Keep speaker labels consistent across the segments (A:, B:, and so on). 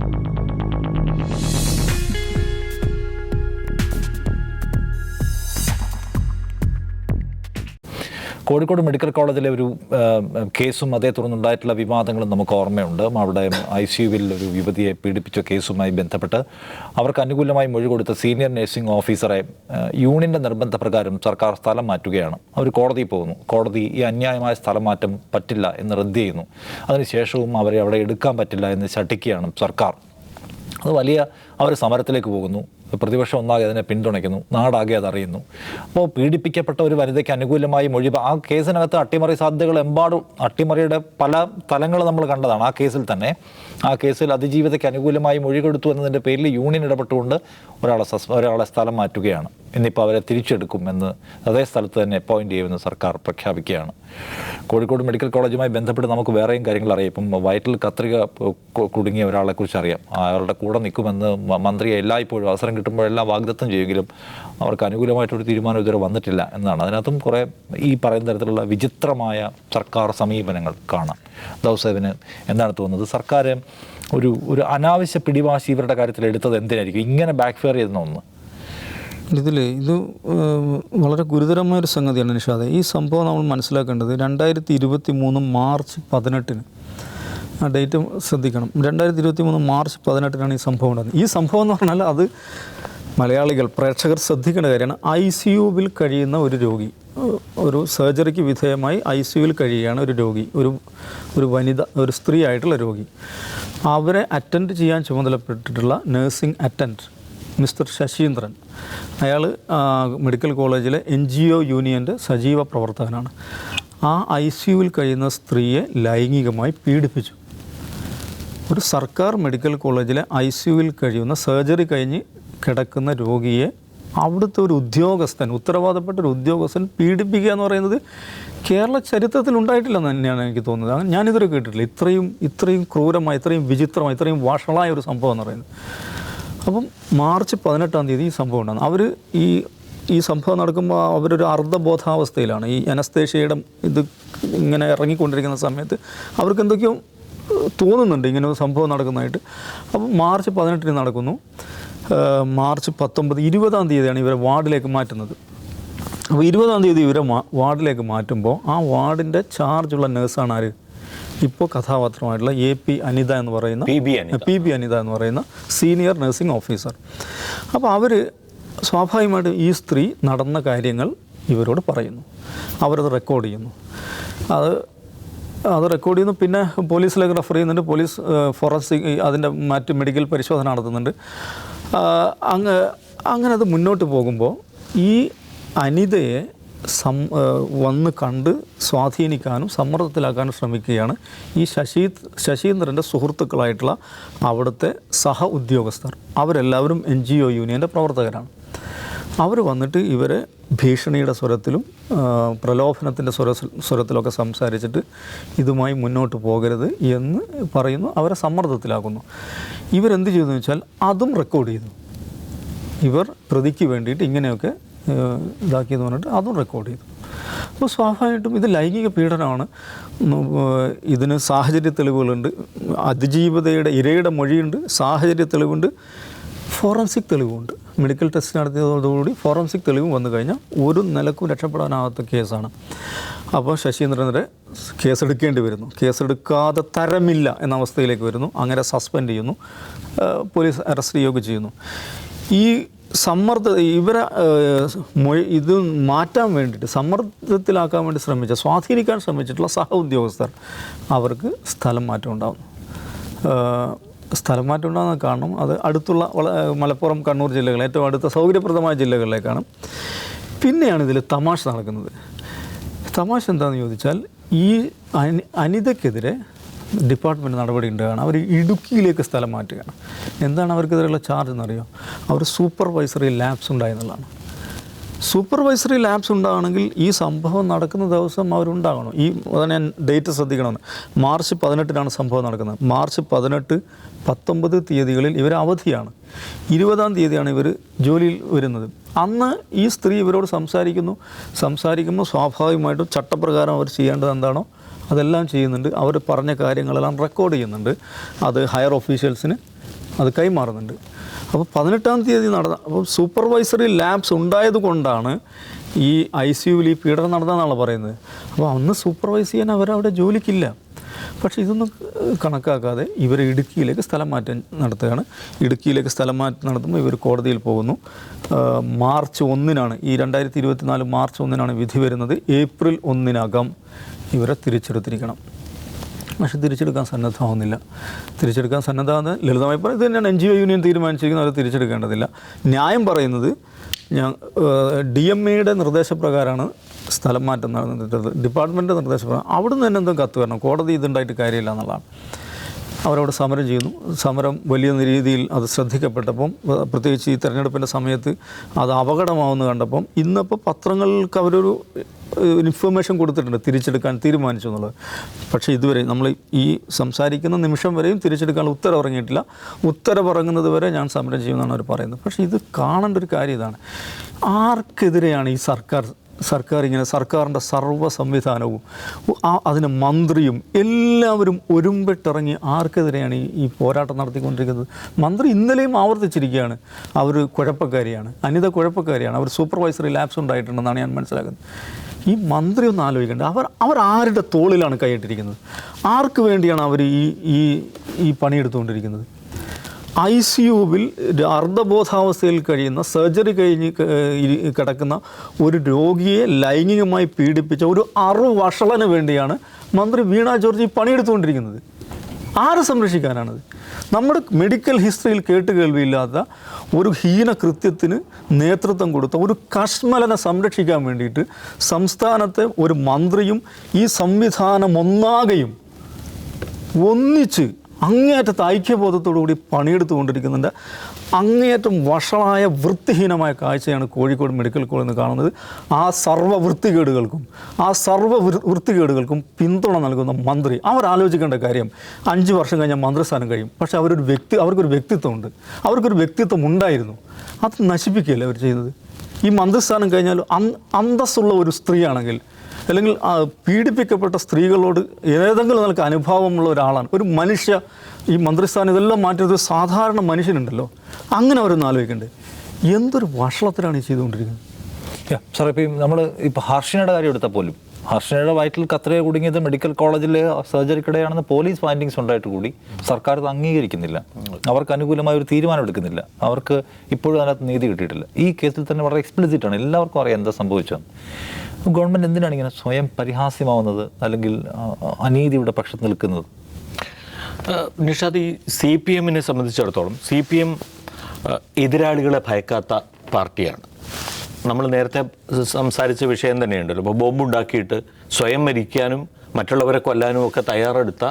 A: Thank you. Kozhikode medical കോളേജിലെ ഒരു കേസും അതേ തുടർന്നുണ്ടായിട്ടുള്ള വിവാദങ്ങളും നമുക്ക് ഓർമ്മയുണ്ട്. അവിടെ ഐ സി യുവിൽ ഒരു യുവതിയെ പീഡിപ്പിച്ച കേസുമായി ബന്ധപ്പെട്ട് അവർക്ക് അനുകൂലമായി മൊഴി കൊടുത്ത സീനിയർ നഴ്സിംഗ് ഓഫീസറെ യൂണിയന്റെ നിർബന്ധപ്രകാരം സർക്കാർ സ്ഥലം മാറ്റുകയാണ്. അവർ കോടതിയിൽ പോകുന്നു. കോടതി ഈ അന്യായമായ സ്ഥലം മാറ്റം പറ്റില്ല എന്ന് റദ്ദ് ചെയ്യുന്നു. അതിനുശേഷവും അവരെ അവിടെ എടുക്കാൻ പറ്റില്ല എന്ന് ശഠിക്കുകയാണ് സർക്കാർ. അത് വലിയ അവർ സമരത്തിലേക്ക് പോകുന്നു. പ്രതിപക്ഷം ഒന്നാകെ അതിനെ പിന്തുണയ്ക്കുന്നു. നാടാകെ അതറിയുന്നു. അപ്പോൾ പീഡിപ്പിക്കപ്പെട്ട ഒരു വനിതയ്ക്ക് അനുകൂലമായി മൊഴി ആ കേസിനകത്ത് അട്ടിമറി സാധ്യതകൾ എമ്പാടും അട്ടിമറിയുടെ പല തലങ്ങൾ നമ്മൾ കണ്ടതാണ് ആ കേസിൽ തന്നെ. ആ കേസിൽ അതിജീവിതയ്ക്ക് അനുകൂലമായി മൊഴി കൊടുത്തു എന്നതിന്റെ പേരിൽ യൂണിയൻ ഇടപെട്ടുകൊണ്ട് ഒരാളെ സസ് ഒരാളെ സ്ഥലം മാറ്റുകയാണ്. ഇന്നിപ്പോൾ അവരെ തിരിച്ചെടുക്കും എന്ന് അതേ സ്ഥലത്ത് തന്നെ അപ്പോയിന്റ് ചെയ്യുമെന്ന് സർക്കാർ പ്രഖ്യാപിക്കുകയാണ്. കോഴിക്കോട് മെഡിക്കൽ കോളേജുമായി ബന്ധപ്പെട്ട് നമുക്ക് വേറെയും കാര്യങ്ങൾ അറിയാം. ഇപ്പം വയറ്റിൽ കത്രിക കുടുങ്ങിയ ഒരാളെക്കുറിച്ച് അറിയാം. അയാളുടെ കൂടെ നിൽക്കുമെന്ന് മന്ത്രിയെ മന്ത്രി എല്ലായ്പ്പോഴും അവസരം കിട്ടുമ്പോഴെല്ലാം വാഗ്ദത്തം ചെയ്യുമെങ്കിലും അവർക്ക് അനുകൂലമായിട്ടൊരു തീരുമാനം ഇതുവരെ വന്നിട്ടില്ല എന്നാണ്. അതിനകത്തും കുറേ ഈ പറയുന്ന തരത്തിലുള്ള വിചിത്രമായ സർക്കാർ സമീപനങ്ങൾ കാണാം. ദൗസേവിന് എന്താണ് തോന്നുന്നത്? സർക്കാർ ഒരു ഒരു അനാവശ്യ പിടിവാശി ഇവരുടെ കാര്യത്തിൽ എടുത്തത് എന്തിനായിരിക്കും? ഇങ്ങനെ ബാക്ക് ഫെയർ ചെയ്യുന്ന ഒന്ന്.
B: ഇതിൽ ഇത് വളരെ ഗുരുതരമായ ഒരു സംഗതിയാണ് നിഷാദ്. ഈ സംഭവം നമ്മൾ മനസ്സിലാക്കേണ്ടത് രണ്ടായിരത്തി ഇരുപത്തി മൂന്ന് മാർച്ച് പതിനെട്ടിന് ആ ഡേറ്റ് ശ്രദ്ധിക്കണം. രണ്ടായിരത്തി ഇരുപത്തി മൂന്ന് മാർച്ച് പതിനെട്ടിനാണ് ഈ സംഭവം ഉണ്ടായത് ഈ സംഭവം എന്ന് പറഞ്ഞാൽ അത് മലയാളികൾ പ്രേക്ഷകർ ശ്രദ്ധിക്കേണ്ട കാര്യമാണ്. ഐ സി യുവിൽ കഴിയുന്ന ഒരു രോഗി ഒരു സർജറിക്ക് വിധേയമായി ഐ സി യുവിൽ കഴിയുകയാണ് ഒരു രോഗി ഒരു ഒരു വനിത ഒരു സ്ത്രീ ആയിട്ടുള്ള രോഗി. അവരെ അറ്റൻഡ് ചെയ്യാൻ ചുമതലപ്പെട്ടിട്ടുള്ള നേഴ്സിംഗ് അറ്റൻഡ് മിസ്റ്റർ ശശീന്ദ്രൻ. അയാൾ മെഡിക്കൽ കോളേജിലെ എൻ ജി ഒ യൂണിയന്റെ സജീവ പ്രവർത്തകനാണ്. ആ ഐ സി യുവിൽ കഴിയുന്ന സ്ത്രീയെ ലൈംഗികമായി പീഡിപ്പിച്ചു. ഒരു സർക്കാർ മെഡിക്കൽ കോളേജിലെ ഐ സിയുവിൽ കഴിയുന്ന സർജറി കഴിഞ്ഞ് കിടക്കുന്ന രോഗിയെ അവിടുത്തെ ഒരു ഉദ്യോഗസ്ഥൻ ഉത്തരവാദപ്പെട്ട ഒരു ഉദ്യോഗസ്ഥൻ പീഡിപ്പിക്കുക എന്ന് പറയുന്നത് കേരള ചരിത്രത്തിൽ ഉണ്ടായിട്ടില്ല എന്ന് തന്നെയാണ് എനിക്ക് തോന്നുന്നത്. ഞാനിതുവരെ കേട്ടിട്ടില്ല. ഇത്രയും ഇത്രയും ക്രൂരമായി ഇത്രയും വിചിത്രമായി ഇത്രയും വഷളായ ഒരു സംഭവം എന്ന് പറയുന്നത്. അപ്പം മാർച്ച് പതിനെട്ടാം തീയതി ഈ സംഭവം ഉണ്ടാകുന്നു. അവർ ഈ ഈ സംഭവം നടക്കുമ്പോൾ അവരൊരു അർദ്ധബോധാവസ്ഥയിലാണ്. ഈ അനസ്തേഷ്യയുടെ ഇത് ഇങ്ങനെ ഇറങ്ങിക്കൊണ്ടിരിക്കുന്ന സമയത്ത് അവർക്ക് എന്തൊക്കെയോ തോന്നുന്നുണ്ട് ഇങ്ങനെ ഒരു സംഭവം നടക്കുന്നതായിട്ട്. അപ്പോൾ മാർച്ച് പതിനെട്ടിന് നടക്കുന്നു. മാർച്ച് പത്തൊമ്പത് ഇരുപതാം തീയതിയാണ് ഇവരെ വാർഡിലേക്ക് മാറ്റുന്നത്. അപ്പോൾ ഇരുപതാം തീയതി ഇവരെ വാർഡിലേക്ക് മാറ്റുമ്പോൾ ആ വാർഡിന്റെ ചാർജുള്ള നേഴ്സാണ് ആര്? ഇപ്പോൾ കഥാപാത്രമായിട്ടുള്ള എ പി അനിത എന്ന് പറയുന്ന
A: P B Anitha.
B: P B Anitha എന്ന് പറയുന്ന സീനിയർ നഴ്സിംഗ് ഓഫീസർ. അപ്പോൾ അവർ സ്വാഭാവികമായിട്ടും ഈ സ്ത്രീ നടന്ന കാര്യങ്ങൾ ഇവരോട് പറയുന്നു. അവരത് റെക്കോർഡ് ചെയ്യുന്നു. അത് അത് റെക്കോർഡ് ചെയ്യുന്നു. പിന്നെ പോലീസിലേക്ക് റെഫർ ചെയ്യുന്നുണ്ട്. പോലീസ് ഫോറൻസിക് അതിന്റെ മറ്റ് മെഡിക്കൽ പരിശോധന നടത്തുന്നുണ്ട്. അങ്ങ് അങ്ങനെ അത് മുന്നോട്ട് പോകുമ്പോൾ ഈ അനിതയെ സം വന്ന് കണ്ട് സ്വാധീനിക്കാനും സമ്മർദ്ദത്തിലാക്കാനും ശ്രമിക്കുകയാണ് ഈ ശശി ശശീന്ദ്രന്റെ സുഹൃത്തുക്കളായിട്ടുള്ള അവിടുത്തെ സഹ ഉദ്യോഗസ്ഥർ. അവരെല്ലാവരും എൻ ജി ഒ യൂണിയന്റെ പ്രവർത്തകരാണ്. അവർ വന്നിട്ട് ഇവരെ ഭീഷണിയുടെ സ്വരത്തിലും പ്രലോഭനത്തിന്റെ സ്വര സ്വരത്തിലൊക്കെ സംസാരിച്ചിട്ട് ഇതുമായി മുന്നോട്ട് പോകരുത് എന്ന് പറയുന്നു അവരെ സമ്മർദ്ദത്തിലാക്കുന്നു. ഇവരെന്ത് ചെയ്തു വെച്ചാൽ അതും റെക്കോർഡ് ചെയ്തു. ഇവർ പ്രതിക്ക് വേണ്ടിയിട്ട് ഇങ്ങനെയൊക്കെ ഇതാക്കിയെന്ന് പറഞ്ഞിട്ട് അതും റെക്കോർഡ് ചെയ്തു. അപ്പോൾ സ്വാഭാവികമായിട്ടും ഇത് ലൈംഗിക പീഡനമാണ്. ഇതിന് സാഹചര്യ തെളിവുകളുണ്ട്. അതിജീവിതയുടെ ഇരയുടെ മൊഴിയുണ്ട്. സാഹചര്യ തെളിവുണ്ട്. ഫോറൻസിക് തെളിവുണ്ട്. മെഡിക്കൽ ടെസ്റ്റ് നടത്തിയതോടുകൂടി ഫോറൻസിക് തെളിവ് വന്നു കഴിഞ്ഞാൽ ഒരു നിലക്കും രക്ഷപ്പെടാനാവാത്ത കേസാണ്. അപ്പോൾ ശശീന്ദ്രനെതിരെ കേസെടുക്കേണ്ടി വരുന്നു. കേസെടുക്കാതെ തരമില്ല എന്ന അവസ്ഥയിലേക്ക് വരുന്നു. അങ്ങനെ സസ്പെൻഡ് ചെയ്യുന്നു. പോലീസ് അറസ്റ്റ് ചെയ്യുകയൊക്കെ ചെയ്യുന്നു. ഈ സമ്മർദ്ദ ഇവരെ ഇത് മാറ്റാൻ വേണ്ടിയിട്ട് സമ്മർദ്ദത്തിലാക്കാൻ വേണ്ടി ശ്രമിച്ച സ്വാധീനിക്കാൻ ശ്രമിച്ചിട്ടുള്ള സഹ ഉദ്യോഗസ്ഥർ അവർക്ക് സ്ഥലം മാറ്റം ഉണ്ടാകുന്നു സ്ഥലം മാറ്റം ഉണ്ടാകുന്ന കാരണം അത് അടുത്തുള്ള മലപ്പുറം കണ്ണൂർ ജില്ലകൾ ഏറ്റവും അടുത്ത സൗകര്യപ്രദമായ ജില്ലകളിലേക്കാണ് പിന്നെയാണ് ഇതിൽ തമാശ നടക്കുന്നത്. തമാശ എന്താണെന്ന് ചോദിച്ചാൽ ഈ അനി അനിതയ്ക്കെതിരെ ഡിപ്പാർട്ട്മെന്റ് നടപടി ഉണ്ടാകണം അവർ ഇടുക്കിയിലേക്ക് സ്ഥലം മാറ്റുകയാണ്. എന്താണ് അവർക്കെതിരെയുള്ള ചാർജ് എന്നറിയോ? അവർ സൂപ്പർവൈസറി ലാബ്സ് ഉണ്ടായെന്നുള്ളതാണ് സൂപ്പർവൈസറി ലാബ്സ് ഉണ്ടാകണമെങ്കിൽ ഈ സംഭവം നടക്കുന്ന ദിവസം അവരുണ്ടാകണം. ഈ അതാണ് ഞാൻ ഡേറ്റ് ശ്രദ്ധിക്കണമെന്ന് മാർച്ച് പതിനെട്ടിനാണ് സംഭവം നടക്കുന്നത്. മാർച്ച് പതിനെട്ട് പത്തൊമ്പത് തീയതികളിൽ ഇവർ അവധിയാണ്. ഇരുപതാം തീയതിയാണ് ഇവർ ജോലിയിൽ വരുന്നത്. അന്ന് ഈ സ്ത്രീ ഇവരോട് സംസാരിക്കുന്നു. സംസാരിക്കുമ്പോൾ സ്വാഭാവികമായിട്ടും ചട്ടപ്രകാരം അവർ ചെയ്യേണ്ടത് എന്താണോ അതെല്ലാം ചെയ്യുന്നുണ്ട്. അവർ പറഞ്ഞ കാര്യങ്ങളെല്ലാം റെക്കോർഡ് ചെയ്യുന്നുണ്ട്. അത് ഹയർ ഓഫീഷ്യൽസിന് അത് കൈമാറുന്നുണ്ട്. അപ്പോൾ പതിനെട്ടാം തീയതി നടന്ന അപ്പോൾ സൂപ്പർവൈസറി ലാബ്സ് ഉണ്ടായത് കൊണ്ടാണ് ഈ ഐ സി യുവിൽ ഈ പീഡനം നടന്നതെന്നാണ് പറയുന്നത്. അപ്പോൾ അന്ന് സൂപ്പർവൈസ് ചെയ്യാൻ അവരവിടെ ജോലിക്കില്ല. പക്ഷേ ഇതൊന്നും കണക്കാക്കാതെ ഇവർ ഇടുക്കിയിലേക്ക് സ്ഥലം മാറ്റം നടത്തുകയാണ്. ഇടുക്കിയിലേക്ക് സ്ഥലം മാറ്റം നടത്തുമ്പോൾ ഇവർ കോടതിയിൽ പോകുന്നു. മാർച്ച് ഒന്നിനാണ് ഈ രണ്ടായിരത്തി ഇരുപത്തിനാല് മാർച്ച് ഒന്നിനാണ് വിധി വരുന്നത്. ഏപ്രിൽ ഒന്നിനകം ഇവരെ തിരിച്ചെടുത്തിരിക്കണം. പക്ഷെ തിരിച്ചെടുക്കാൻ സന്നദ്ധമാവുന്നില്ല. തിരിച്ചെടുക്കാൻ സന്നദ്ധമാകുന്ന ലളിതമായി പറയുന്നത് തന്നെയാണ് എൻ ജി ഒ യൂണിയൻ തീരുമാനിച്ചിരിക്കുന്നത് അവർ തിരിച്ചെടുക്കേണ്ടതില്ല. ന്യായം പറയുന്നത് ഞാൻ ഡി എം എയുടെ നിർദ്ദേശപ്രകാരമാണ് സ്ഥലം മാറ്റം നടന്നിട്ടത് ഡിപ്പാർട്ട്മെന്റ് നിർദ്ദേശപ്രകാരം അവിടെ നിന്ന് തന്നെ എന്തും കത്ത് വരണം. കോടതി ഇതുണ്ടായിട്ട് കാര്യമില്ല എന്നുള്ളതാണ്. അവരവിടെ സമരം ചെയ്യുന്നു. സമരം വലിയ രീതിയിൽ അത് ശ്രദ്ധിക്കപ്പെട്ടപ്പം പ്രത്യേകിച്ച് ഈ തെരഞ്ഞെടുപ്പിന്റെ സമയത്ത് അത് അപകടമാവുമെന്ന് കണ്ടപ്പം ഇന്നിപ്പോൾ പത്രങ്ങൾക്ക് അവരൊരു ഇൻഫർമേഷൻ കൊടുത്തിട്ടുണ്ട് തിരിച്ചെടുക്കാൻ തീരുമാനിച്ചു എന്നുള്ളത്. പക്ഷേ ഇതുവരെ നമ്മൾ ഈ സംസാരിക്കുന്ന നിമിഷം വരെയും തിരിച്ചെടുക്കാനുള്ള ഉത്തരവ് ഇറങ്ങിയിട്ടില്ല. ഉത്തരവ് ഇറങ്ങുന്നത് വരെ ഞാൻ സമരം ചെയ്യുമെന്നാണ് അവർ പറയുന്നത്. പക്ഷേ ഇത് കാണേണ്ട ഒരു കാര്യം ഇതാണ്. ആർക്കെതിരെയാണ് ഈ സർക്കാർ സർക്കാർ ഇങ്ങനെ സർക്കാരിന്റെ സർവ സംവിധാനവും അതിന് മന്ത്രിയും എല്ലാവരും ഒരുമ്പിട്ടിറങ്ങി ആർക്കെതിരെയാണ് ഈ പോരാട്ടം നടത്തിക്കൊണ്ടിരിക്കുന്നത്. മന്ത്രി ഇന്നലെയും ആവർത്തിച്ചിരിക്കുകയാണ്. അവർ കുഴപ്പക്കാരിയാണ്. അനിത കുഴപ്പക്കാരിയാണ്. അവർ സൂപ്പർവൈസറി ലാബ്സ് ഉണ്ടായിട്ടുണ്ടെന്നാണ് ഞാൻ മനസ്സിലാക്കുന്നത്. ഈ മന്ത്രി ഒന്ന് ആലോചിക്കേണ്ട. അവർ അവർ ആരുടെ തോളിലാണ് കൈയിട്ടിരിക്കുന്നത്? ആർക്ക് വേണ്ടിയാണ് അവർ ഈ ഈ ഈ പണിയെടുത്തുകൊണ്ടിരിക്കുന്നത്? ഐ സി യുവിൽ അർദ്ധബോധാവസ്ഥയിൽ കഴിയുന്ന സർജറി കഴിഞ്ഞ് കിടക്കുന്ന ഒരു രോഗിയെ ലൈംഗികമായി പീഡിപ്പിച്ച ഒരു അറു വഷളന് വേണ്ടിയാണ് മന്ത്രി വീണ ജോർജ് ഈ പണിയെടുത്തുകൊണ്ടിരിക്കുന്നത്. ആരെ സംരക്ഷിക്കാനാണത്? നമ്മുടെ മെഡിക്കൽ ഹിസ്റ്ററിയിൽ കേട്ട് കേൾവിയില്ലാത്ത ഒരു ഹീന കൃത്യത്തിന് നേതൃത്വം കൊടുത്ത ഒരു കഷ്മലനെ സംരക്ഷിക്കാൻ വേണ്ടിയിട്ട് സംസ്ഥാനത്തെ ഒരു മന്ത്രിയും ഈ സംവിധാനം ഒന്നാകെയും ഒന്നിച്ച് അങ്ങേയറ്റത്തെ ഐക്യബോധത്തോടുകൂടി പണിയെടുത്തുകൊണ്ടിരിക്കുന്നുണ്ട്. അങ്ങേയറ്റം വഷളായ വൃത്തിഹീനമായ കാഴ്ചയാണ് കോഴിക്കോട് മെഡിക്കൽ കോളേജിൽ നിന്ന് കാണുന്നത്. ആ സർവ വൃത്തികേടുകൾക്കും ആ സർവ വൃത്തികേടുകൾക്കും പിന്തുണ നൽകുന്ന മന്ത്രി. അവർ ആലോചിക്കേണ്ട കാര്യം അഞ്ച് വർഷം കഴിഞ്ഞാൽ മന്ത്രിസ്ഥാനം കഴിയും. പക്ഷേ അവരൊരു വ്യക്തി അവർക്കൊരു വ്യക്തിത്വമുണ്ട്. അവർക്കൊരു വ്യക്തിത്വം ഉണ്ടായിരുന്നു. അത് നശിപ്പിക്കുകയല്ലേ അവർ ചെയ്യുന്നത് ഈ മന്ത്രിസ്ഥാനം കഴിഞ്ഞാൽ അന് അന്തസ്സുള്ള ഒരു സ്ത്രീയാണെങ്കിൽ അല്ലെങ്കിൽ പീഡിപ്പിക്കപ്പെട്ട സ്ത്രീകളോട് ഏതെങ്കിലും നിലയ്ക്ക് അനുഭാവമുള്ള ഒരാളാണ്. ഒരു മനുഷ്യ ഈ മന്ത്രിസ്ഥാനം ഇതെല്ലാം മാറ്റുന്നത് സാധാരണ മനുഷ്യനുണ്ടല്ലോ. അങ്ങനെ അവരൊന്ന് ആലോചിക്കണ്ടേ. എന്തൊരു വഷളത്തിലാണ് ഈ ചെയ്തുകൊണ്ടിരിക്കുന്നത്?
A: സാർ ഇപ്പം നമ്മൾ ഇപ്പോൾ ഹർഷനയുടെ കാര്യം എടുത്താൽ പോലും ഹർഷനയുടെ വയറ്റിൽ കത്രയെ കുടുങ്ങിയത് മെഡിക്കൽ കോളേജിലെ സർജറിക്കിടെയാണെന്ന് പോലീസ് ഫൈൻഡിങ്സ് ഉണ്ടായിട്ട് കൂടി സർക്കാർ ഇത് അംഗീകരിക്കുന്നില്ല. അവർക്ക് അനുകൂലമായ ഒരു തീരുമാനം എടുക്കുന്നില്ല. അവർക്ക് ഇപ്പോഴും അതിനകത്ത് നീതി കിട്ടിയിട്ടില്ല. ഈ കേസിൽ തന്നെ വളരെ എക്സ്പ്ലിസിറ്റ് ആണ്. എല്ലാവർക്കും അറിയാം എന്താ സംഭവിച്ചതെന്ന്. ഗവൺമെന്റ് എന്തിനാണ് ഇങ്ങനെ സ്വയം പരിഹാസ്യമാവുന്നത് അല്ലെങ്കിൽ അനീതിയുടെ പക്ഷത്ത് നിൽക്കുന്നത്?
C: നിഷാദ് ഈ സി പി എമ്മിനെ സംബന്ധിച്ചിടത്തോളം സി പി എം എതിരാളികളെ ഭയക്കാത്ത പാർട്ടിയാണ്. നമ്മൾ നേരത്തെ സംസാരിച്ച വിഷയം തന്നെയുണ്ടല്ലോ. ഇപ്പോൾ ബോംബുണ്ടാക്കിയിട്ട് സ്വയം മരിക്കാനും മറ്റുള്ളവരെ കൊല്ലാനും ഒക്കെ തയ്യാറെടുത്ത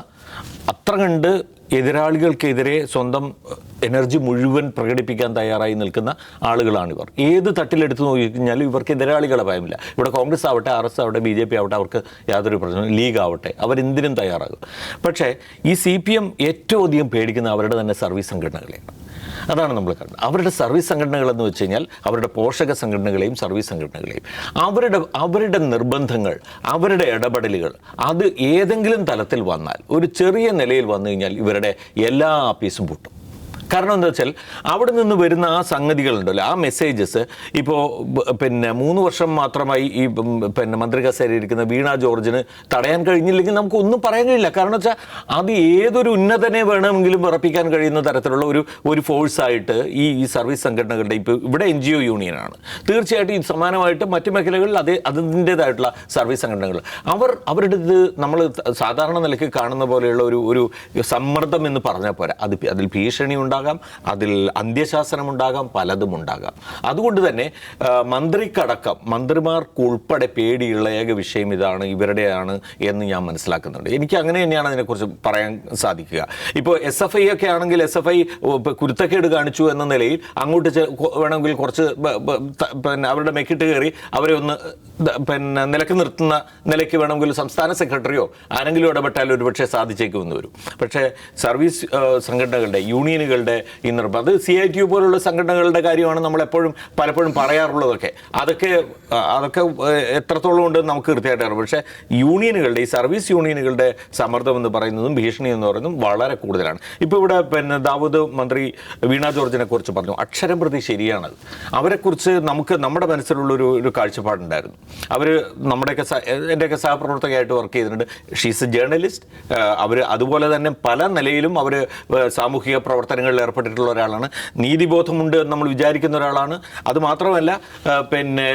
C: അത്ര കണ്ട് എതിരാളികൾക്കെതിരെ സ്വന്തം എനർജി മുഴുവൻ പ്രകടിപ്പിക്കാൻ തയ്യാറായി നിൽക്കുന്ന ആളുകളാണിവർ. ഏത് തട്ടിലെടുത്ത് നോക്കിക്കഴിഞ്ഞാലും ഇവർക്ക് എതിരാളികളെ ഭയമില്ല. ഇവിടെ കോൺഗ്രസ് ആവട്ടെ ആർ എസ് ആവട്ടെ ബി ജെ പി ആവട്ടെ അവർക്ക് യാതൊരു പ്രശ്നവും ലീഗ് ആവട്ടെ അവരെന്തിനും തയ്യാറാകും. പക്ഷേ ഈ സി പി എം ഏറ്റവും അധികം പേടിക്കുന്ന അവരുടെ തന്നെ സർവീസ് സംഘടനകളെയാണ്. അതാണ് നമ്മൾ കണ്ടത്. അവരുടെ സർവീസ് സംഘടനകളെന്ന് വെച്ച് കഴിഞ്ഞാൽ അവരുടെ പോഷക സംഘടനകളെയും സർവീസ് സംഘടനകളെയും. അവരുടെ അവരുടെ നിർബന്ധങ്ങൾ അവരുടെ ഇടപെടലുകൾ അത് ഏതെങ്കിലും തലത്തിൽ വന്നാൽ ഒരു ചെറിയ നിലയിൽ വന്നു കഴിഞ്ഞാൽ ഇവരുടെ എല്ലാ ആപ്പീസും പൊട്ടും. കാരണം എന്താ വെച്ചാൽ അവിടെ നിന്ന് വരുന്ന ആ സംഗതികളുണ്ടല്ലോ ആ മെസ്സേജസ് ഇപ്പോൾ പിന്നെ മൂന്ന് വർഷം മാത്രമായി ഈ പിന്നെ മന്ത്രി കസേരി ഇരിക്കുന്ന വീണ ജോർജിന് തടയാൻ കഴിഞ്ഞില്ലെങ്കിൽ നമുക്ക് ഒന്നും പറയാൻ കഴിയില്ല. കാരണം വെച്ചാൽ അത് ഏതൊരു ഉന്നതനെ വേണമെങ്കിലും വിറപ്പിക്കാൻ കഴിയുന്ന തരത്തിലുള്ള ഒരു ഒരു ഫോഴ്സായിട്ട് ഈ ഈ സർവീസ് സംഘടനകളുടെ ഇപ്പോൾ ഇവിടെ എൻ ജി ഒ യൂണിയനാണ് തീർച്ചയായിട്ടും ഇത് സമാനമായിട്ട് മറ്റു മേഖലകളിൽ അതേ അതിന്റേതായിട്ടുള്ള സർവീസ് സംഘടനകൾ. അവർ അവരുടെ ഇത് നമ്മൾ സാധാരണ നിലയ്ക്ക് കാണുന്ന പോലെയുള്ള ഒരു ഒരു സമ്മർദ്ദം എന്ന് പറഞ്ഞാൽ പോരാ. അത് അതിൽ ഭീഷണി ഉണ്ടാകാം അതിൽ അന്ത്യശാസനം ഉണ്ടാകാം പലതും ഉണ്ടാകാം അതുകൊണ്ട് തന്നെ മന്ത്രിക്കടക്കം മന്ത്രിമാർക്കുൾപ്പെടെ പേടിയുള്ള ഏക വിഷയം ഇതാണ് ഇവരുടെയാണ് എന്ന് ഞാൻ മനസ്സിലാക്കുന്നുണ്ട്. എനിക്ക് അങ്ങനെ തന്നെയാണ് അതിനെക്കുറിച്ച് പറയാൻ സാധിക്കുക. ഇപ്പോൾ എസ് എഫ് ഐ ഒക്കെ ആണെങ്കിൽ എസ് എഫ് ഐ കുരുത്തക്കേട് കാണിച്ചു എന്ന നിലയിൽ അങ്ങോട്ട് വേണമെങ്കിൽ കുറച്ച് പിന്നെ അവരുടെ മെക്കിട്ട് കയറി അവരെ ഒന്ന് പിന്നെ നിലയ്ക്ക് നിർത്തുന്ന നിലയ്ക്ക് വേണമെങ്കിൽ സംസ്ഥാന സെക്രട്ടറിയോ ആരെങ്കിലും ഇടപെട്ടാൽ ഒരുപക്ഷെ സാധിച്ചേക്കുമെന്ന് വരും. പക്ഷേ സർവീസ് സംഘടനകളുടെ യൂണിയനുകളുടെ യൂണിയനുകളുടെ ഈ നിർബന്ധം അത് സി ഐ ടി യു പോലുള്ള സംഘടനകളുടെ കാര്യമാണ് നമ്മൾ എപ്പോഴും പലപ്പോഴും പറയാറുള്ളതൊക്കെ. അതൊക്കെ അതൊക്കെ എത്രത്തോളം ഉണ്ട് നമുക്ക് കൃത്യമായിട്ട് അറിയാം. പക്ഷേ യൂണിയനുകളുടെ ഈ സർവീസ് യൂണിയനുകളുടെ സമ്മർദ്ദം എന്ന് പറയുന്നതും ഭീഷണി എന്ന് പറയുന്നതും വളരെ കൂടുതലാണ്. ഇപ്പോൾ ഇവിടെ പിന്നെ ദാവൂദ് മന്ത്രി വീണ ജോർജിനെ കുറിച്ച് പറഞ്ഞു. അക്ഷരം പ്രതി ശരിയാണത്. അവരെക്കുറിച്ച് നമുക്ക് നമ്മുടെ മനസ്സിലുള്ള ഒരു കാഴ്ചപ്പാടുണ്ടായിരുന്നു. അവർ നമ്മുടെയൊക്കെ എന്റെയൊക്കെ സഹപ്രവർത്തകയായിട്ട് വർക്ക് ചെയ്തിട്ടുണ്ട്. ഷീസ് എ ജേർണലിസ്റ്റ് അവർ അതുപോലെ തന്നെ പല നിലയിലും അവർ സാമൂഹിക പ്രവർത്തനങ്ങളിൽ ഏർപ്പെട്ടിട്ടുള്ള ഒരാളാണ്. നീതിബോധമുണ്ട് എന്ന് നമ്മൾ വിചാരിക്കുന്ന ഒരാളാണ്. അത് മാത്രമല്ല പിന്നെ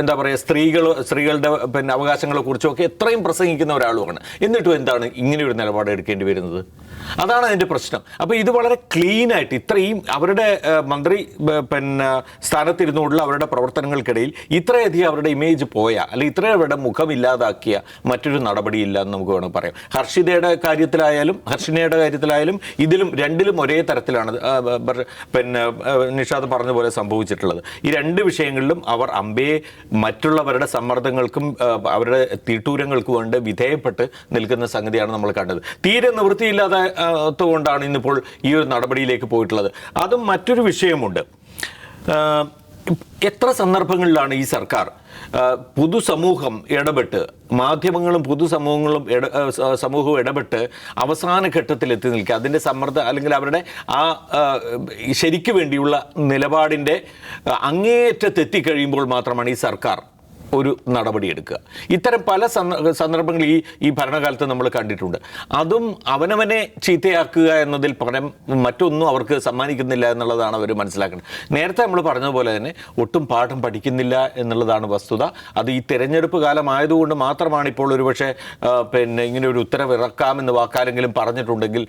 C: എന്താ പറയുക സ്ത്രീകൾ സ്ത്രീകളുടെ പിന്നെ അവകാശങ്ങളെ കുറിച്ചൊക്കെ എത്രയും പ്രസംഗിക്കുന്ന ഒരാളുമാണ്. എന്നിട്ടും എന്താണ് ഇങ്ങനെ ഒരു നിലപാട് എടുക്കേണ്ടി വരുന്നത്? അതാണ് അതിന്റെ പ്രശ്നം. അപ്പോൾ ഇത് വളരെ ക്ലീൻ ആയിട്ട് ഇത്രയും അവരുടെ മന്ത്രി പിന്നെ സ്ഥാനത്തിരുന്നുള്ള അവരുടെ പ്രവർത്തനങ്ങൾക്കിടയിൽ ഇത്രയധികം അവരുടെ ഇമേജ് പോയ അല്ലെങ്കിൽ ഇത്രയും അവരുടെ മുഖം ഇല്ലാതാക്കിയ മറ്റൊരു നടപടിയില്ല എന്ന് നമുക്ക് വേണമെങ്കിൽ പറയാം. ഹർഷിതയുടെ കാര്യത്തിലായാലും ഹർഷിനയുടെ കാര്യത്തിലായാലും ഇതിലും രണ്ടിലും ഒരേ തരത്തിലാണ് പിന്നെ നിഷാദ് പറഞ്ഞ പോലെ സംഭവിച്ചിട്ടുള്ളത്. ഈ രണ്ട് വിഷയങ്ങളിലും അവർ അമ്പയെ മറ്റുള്ളവരുടെ സമ്മർദ്ദങ്ങൾക്കും അവരുടെ തീട്ടൂരങ്ങൾക്കും കൊണ്ട് വിധേയപ്പെട്ട് നിൽക്കുന്ന സംഗതിയാണ് നമ്മൾ കണ്ടത്. തീരെ നിവൃത്തിയില്ലാതെ ആ, ത്തുകൊണ്ടാണ് ഇന്നിപ്പോൾ ഈ ഒരു നടപടിയിലേക്ക് പോയിട്ടുള്ളത്. അതും മറ്റൊരു വിഷയമുണ്ട്. എത്ര സന്ദർഭങ്ങളിലാണ് ഈ സർക്കാർ പുതുസമൂഹം ഇടപെട്ട് മാധ്യമങ്ങളും പൊതുസമൂഹങ്ങളും ഇട സമൂഹവും ഇടപെട്ട് അവസാന ഘട്ടത്തിൽ എത്തി നിൽക്കുക അതിന്റെ സമ്മർദ്ദം അല്ലെങ്കിൽ അവരുടെ ആ ശരിക്കു വേണ്ടിയുള്ള നിലപാടിന്റെ അങ്ങേയറ്റത്തെത്തിക്കഴിയുമ്പോൾ മാത്രമാണ് ഈ സർക്കാർ ഒരു നടപടിയെടുക്കുക ഇത്തരം പല സന്ദർഭങ്ങളിൽ ഈ ഈ ഭരണകാലത്ത് നമ്മൾ കണ്ടിട്ടുണ്ട്. അതും അവനവനെ ചീത്തയാക്കുക എന്നതിൽ പകരം മറ്റൊന്നും അവർക്ക് സമ്മാനിക്കുന്നില്ല എന്നുള്ളതാണ് അവർ മനസ്സിലാക്കുന്നത് നേരത്തെ നമ്മൾ പറഞ്ഞതുപോലെ തന്നെ ഒട്ടും പാഠം പഠിക്കുന്നില്ല എന്നുള്ളതാണ് വസ്തുത. അത് ഈ തിരഞ്ഞെടുപ്പ് കാലമായതുകൊണ്ട് മാത്രമാണ് ഇപ്പോൾ ഒരുപക്ഷെ പിന്നെ ഇങ്ങനെ ഒരു ഉത്തരവ് ഇറക്കാമെന്ന് വാക്കാരെങ്കിലും പറഞ്ഞിട്ടുണ്ടെങ്കിൽ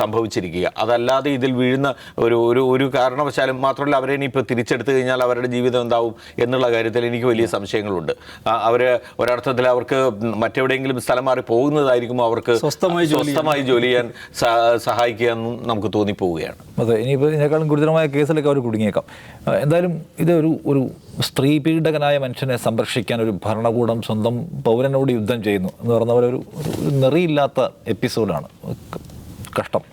C: സംഭവിച്ചിരിക്കുക. അതല്ലാതെ ഇതിൽ വീഴുന്ന ഒരു ഒരു ഒരു കാരണവശാലും മാത്രമല്ല അവരെ ഇനി ഇനിയിപ്പോൾ തിരിച്ചെടുത്തു കഴിഞ്ഞാൽ അവരുടെ ജീവിതം എന്താവും എന്നുള്ള കാര്യത്തിൽ എനിക്ക് വലിയ സംശയങ്ങളുണ്ട്. അവർ ഒരർത്ഥത്തിൽ അവർക്ക് മറ്റെവിടെയെങ്കിലും സ്ഥലം മാറി പോകുന്നതായിരിക്കും അവർക്ക്
B: സ്വസ്ഥമായി
C: സ്വസ്ഥമായി ജോലി ചെയ്യാൻ സഹായിക്കുക എന്നും നമുക്ക് തോന്നിപ്പോവുകയാണ്.
A: അതെ ഇനിയിപ്പോൾ ഇതിനേക്കാളും ഗുരുതരമായ കേസിലൊക്കെ അവർ കുടുങ്ങിയേക്കാം. എന്തായാലും ഇത് ഒരു ഒരു സ്ത്രീ പീഡകനായ മനുഷ്യനെ സംരക്ഷിക്കാൻ ഒരു ഭരണകൂടം സ്വന്തം പൗരനോട് യുദ്ധം ചെയ്യുന്നു എന്ന് പറഞ്ഞ പോലെ ഒരു നെറിയില്ലാത്ത എപ്പിസോഡാണ്. കഷ്ടം.